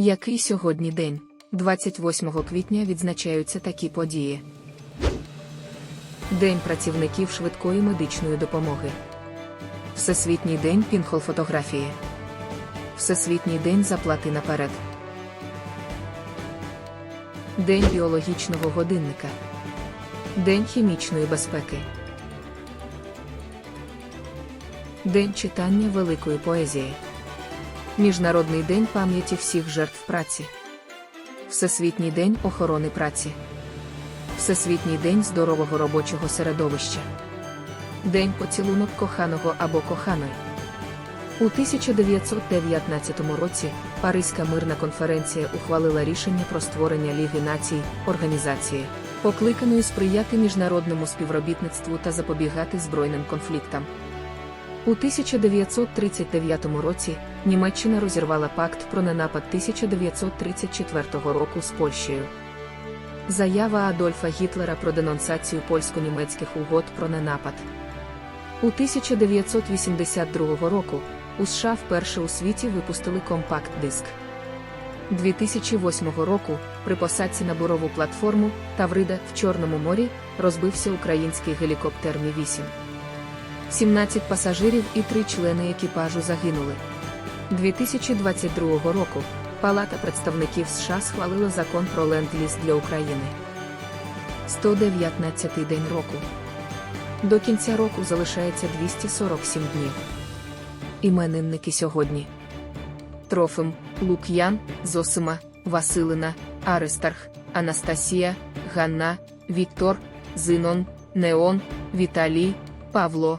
Який сьогодні день? 28 квітня відзначаються такі події. День працівників швидкої медичної допомоги. Всесвітній день пінхол-фотографії. Всесвітній день заплати наперед. День біологічного годинника. День хімічної безпеки. День читання великої поезії. Міжнародний день пам'яті всіх жертв праці. Всесвітній день охорони праці. Всесвітній день здорового робочого середовища. День поцілунок коханого або коханої. У 1919 році Паризька мирна конференція ухвалила рішення про створення Ліги націй, організації, покликаної сприяти міжнародному співробітництву та запобігати збройним конфліктам. У 1939 році Німеччина розірвала пакт про ненапад 1934 року з Польщею. Заява Адольфа Гітлера про денонсацію польсько-німецьких угод про ненапад. У 1982 року у США вперше у світі випустили компакт-диск. 2008 року при посадці на бурову платформу Таврида в Чорному морі розбився український гелікоптер Мі-8. 17 пасажирів і 3 члени екіпажу загинули. 2022 року Палата представників США схвалила закон про ленд-ліз для України. 119-й день року. До кінця року залишається 247 днів. Іменинники сьогодні. Трофим, Лук'ян, Зосима, Василина, Аристарх, Анастасія, Ганна, Віктор, Зинон, Неон, Віталій, Павло,